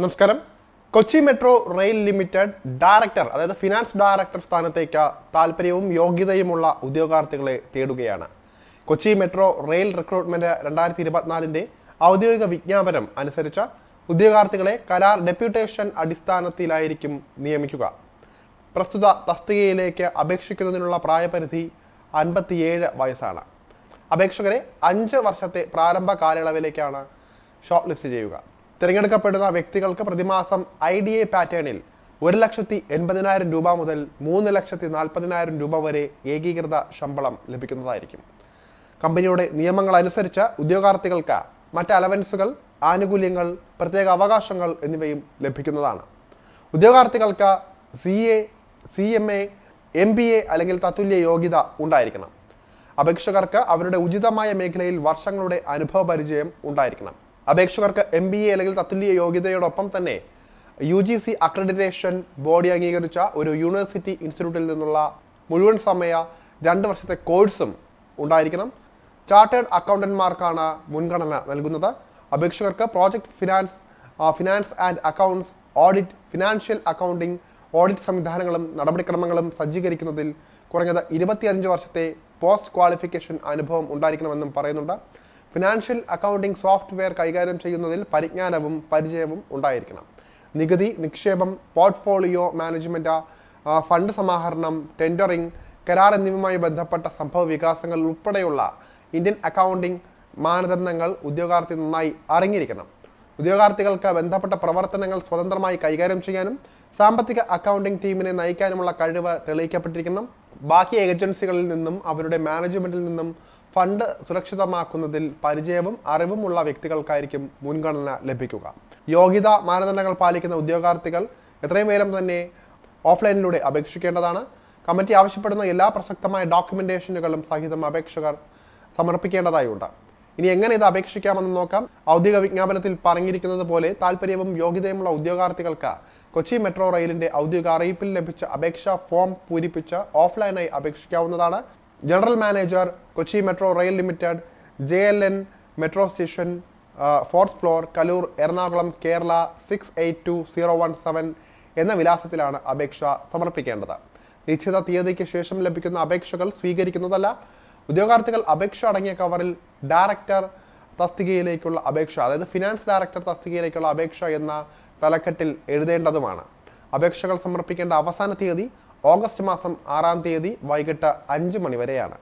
നമസ്കാരം. Kochi metro rail limited director അതായത് finance director സ്ഥാനത്തേക്ക് താല്പര്യവും യോഗ്യതയുമുള്ള ഉദ്യോഗാർത്ഥികളെ തേടുകയാണ്. കൊച്ചി മെട്രോ റെയിൽ റിക്രൂട്ട്മെന്റ് രണ്ടായിരത്തി ഇരുപത്തിനാലിന്റെ ഔദ്യോഗിക വിജ്ഞാപനം അനുസരിച്ച് ഉദ്യോഗാർത്ഥികളെ കരാർ ഡെപ്യൂട്ടേഷൻ അടിസ്ഥാനത്തിലായിരിക്കും നിയമിക്കുക. പ്രസ്തുത തസ്തികയിലേക്ക് അപേക്ഷിക്കുന്നതിനുള്ള പ്രായപരിധി അൻപത്തിയേഴ് വയസ്സാണ്. അപേക്ഷകരെ അഞ്ച് വർഷത്തെ പ്രാരംഭ കാലയളവിലേക്കാണ് ഷോർട്ട് ലിസ്റ്റ് ചെയ്യുക. തിരഞ്ഞെടുക്കപ്പെടുന്ന വ്യക്തികൾക്ക് പ്രതിമാസം ഐ ഡി എ പാറ്റേണിൽ ഒരു ലക്ഷത്തി എൺപതിനായിരം രൂപ മുതൽ മൂന്ന് ലക്ഷത്തി നാൽപ്പതിനായിരം രൂപ വരെ ഏകീകൃത ശമ്പളം ലഭിക്കുന്നതായിരിക്കും. കമ്പനിയുടെ നിയമങ്ങൾ അനുസരിച്ച് ഉദ്യോഗാർത്ഥികൾക്ക് മറ്റ് അലവൻസുകൾ ആനുകൂല്യങ്ങൾ പ്രത്യേക അവകാശങ്ങൾ എന്നിവയും ലഭിക്കുന്നതാണ്. ഉദ്യോഗാർത്ഥികൾക്ക് C A C M A M B A അല്ലെങ്കിൽ തത്തുല്യ യോഗ്യത ഉണ്ടായിരിക്കണം. അപേക്ഷകർക്ക് അവരുടെ ഉചിതമായ മേഖലയിൽ വർഷങ്ങളുടെ അനുഭവ പരിചയം ഉണ്ടായിരിക്കണം. അപേക്ഷകർക്ക് എം ബി എ അല്ലെങ്കിൽ തത്തുല്യ യോഗ്യതയോടൊപ്പം തന്നെ U G C accreditation body അംഗീകരിച്ച ഒരു യൂണിവേഴ്സിറ്റി ഇൻസ്റ്റിറ്റ്യൂട്ടിൽ നിന്നുള്ള മുഴുവൻ സമയ രണ്ട് വർഷത്തെ കോഴ്സും ഉണ്ടായിരിക്കണം. ചാർട്ടേഡ് അക്കൗണ്ടന്റ്മാർക്കാണ് മുൻഗണന നൽകുന്നത്. അപേക്ഷകർക്ക് project finance finance and accounts audit financial accounting audit സംവിധാനങ്ങളും നടപടിക്രമങ്ങളും സജ്ജീകരിക്കുന്നതിൽ കുറഞ്ഞത് ഇരുപത്തിയഞ്ച് വർഷത്തെ പോസ്റ്റ് ക്വാളിഫിക്കേഷൻ അനുഭവം ഉണ്ടായിരിക്കണമെന്നും പറയുന്നുണ്ട്. ഫിനാൻഷ്യൽ അക്കൗണ്ടിംഗ് സോഫ്റ്റ്വെയർ കൈകാര്യം ചെയ്യുന്നതിൽ പരിജ്ഞാനവും പരിചയവും ഉണ്ടായിരിക്കണം. നികുതി നിക്ഷേപം പോർട്ട്ഫോളിയോ മാനേജ്മെന്റ് ഫണ്ട് സമാഹരണം ടെൻഡറിംഗ് കരാർ എന്നിവയുമായി ബന്ധപ്പെട്ട സംഭവ വികാസങ്ങൾ ഉൾപ്പെടെയുള്ള ഇന്ത്യൻ അക്കൗണ്ടിംഗ് മാനദണ്ഡങ്ങൾ ഉദ്യോഗാർത്ഥി നന്നായി അറിഞ്ഞിരിക്കണം. ഉദ്യോഗാർത്ഥികൾക്ക് ബന്ധപ്പെട്ട പ്രവർത്തനങ്ങൾ സ്വതന്ത്രമായി കൈകാര്യം ചെയ്യാനും സാമ്പത്തിക അക്കൗണ്ടിംഗ് ടീമിനെ നയിക്കാനുമുള്ള കഴിവ് തെളിയിക്കപ്പെട്ടിരിക്കണം. ബാക്കി ഏജൻസികളിൽ നിന്നും അവരുടെ മാനേജ്മെന്റിൽ നിന്നും ഫണ്ട് സുരക്ഷിതമാക്കുന്നതിൽ പരിചയവും അറിവുമുള്ള വ്യക്തികൾക്കായിരിക്കും മുൻഗണന ലഭിക്കുക. യോഗ്യത മാനദണ്ഡങ്ങൾ പാലിക്കുന്ന ഉദ്യോഗാർത്ഥികൾ എത്രയും വേഗം തന്നെ ഓഫ്ലൈനിലൂടെ അപേക്ഷിക്കേണ്ടതാണ്. കമ്മിറ്റി ആവശ്യപ്പെടുന്ന എല്ലാ പ്രസക്തമായ ഡോക്യുമെന്റേഷനുകളും സഹിതം അപേക്ഷകർ സമർപ്പിക്കേണ്ടതായുണ്ട്. ഇനി എങ്ങനെ ഇത് അപേക്ഷിക്കാമെന്ന് നോക്കാം. ഔദ്യോഗിക വിജ്ഞാപനത്തിൽ പറഞ്ഞിരിക്കുന്നത് പോലെ താല്പര്യവും യോഗ്യതയുമുള്ള ഉദ്യോഗാർത്ഥികൾക്ക് കൊച്ചി മെട്രോ റെയിലിന്റെ ഔദ്യോഗിക അറിയിപ്പിൽ ലഭിച്ച അപേക്ഷാ ഫോം പൂരിപ്പിച്ച് ഓഫ്ലൈനായി അപേക്ഷിക്കാവുന്നതാണ്. General manager Kochi metro rail limited J L N metro station fourth floor Kaloor Ernakulam Kerala six eight two zero one seven എന്ന വിലാസത്തിലാണ് അപേക്ഷ സമർപ്പിക്കേണ്ടത്. നിശ്ചിത തീയതിക്ക് ശേഷം ലഭിക്കുന്ന അപേക്ഷകൾ സ്വീകരിക്കുന്നതല്ല. ഉദ്യോഗാർത്ഥികൾ അപേക്ഷ അടങ്ങിയ കവറിൽ ഡയറക്ടർ തസ്തികയിലേക്കുള്ള അപേക്ഷ അതായത് ഫിനാൻസ് ഡയറക്ടർ തസ്തികയിലേക്കുള്ള അപേക്ഷ എന്ന തലക്കെട്ടിൽ എഴുതേണ്ടതുമാണ്. അപേക്ഷകൾ സമർപ്പിക്കേണ്ട അവസാന തീയതി ഓഗസ്റ്റ് മാസം ആറാം തീയതി വൈകിട്ട് അഞ്ച് മണി വരെയാണ്.